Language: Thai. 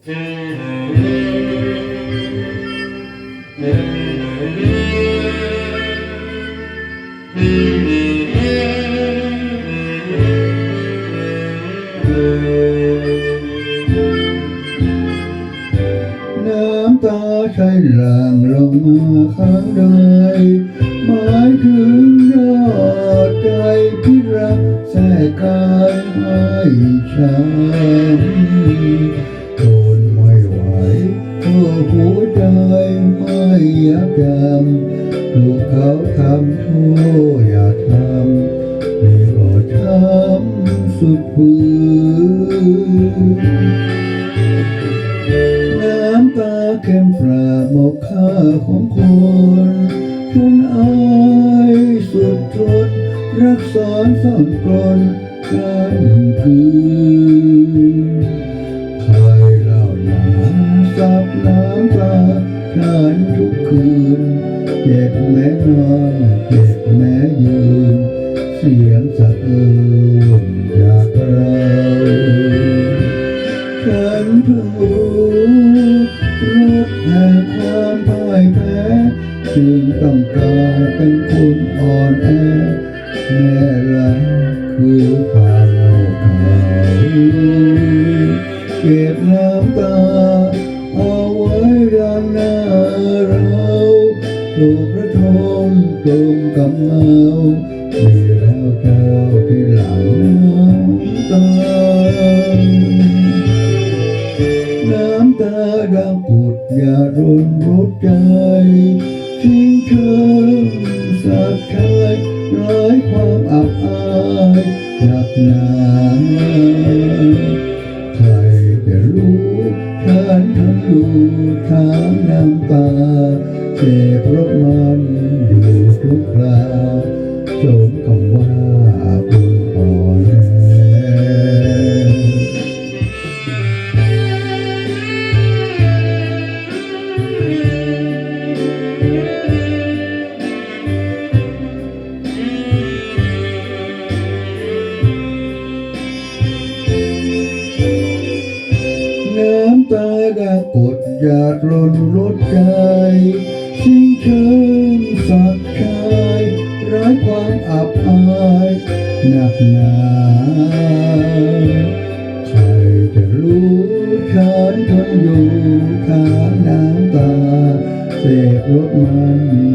น้ำตาใช่หลั่งลงมาข้างใดหมายถึงยอดใจพิรักแทรกายให้ฉัน หัวใจไม่อยากจำถูกเขาทำชั่วอย่าทำไม่ก็ช้ำสุดฝืนน้ำตาเค็มปราหมกค่าของคนฉันอายสุดทนรักษาซ่อนกลอนกันคืน ซับน้ำตาฉันทุกคืน เจ็บแม้นอนเจ็บแม้ยืน เสียงสะอื้นจากเราฉันเพิ่งรู้รสแห่งความพ่ายแพ้จึงต้องกลายเป็นคนอ่อนแอแม่ละคือความโง่เขลาเก็บน้ำตา ถูกระทมตรงกับเมามีแล้วเจ้าที่หลังน้ำตา น้ำตาดังปุดอย่ารุนรุดใจทิ้งเธอสักชายร้ายความอับอายหนักหนาใครจะรู้ฉันทำอยู่ทางน้ำตา เจ็บเพราะมันอยู่ทุกคราวสมคำว่าเพิ่งอ่อนแน้ำตากากดหยาดล่นลดใจ ทิ้งเชิงสักกายร้ายความอับอายหนักหนาใครจะรู้ขันทนอยู่ทานน้ำตาเสพรถมัน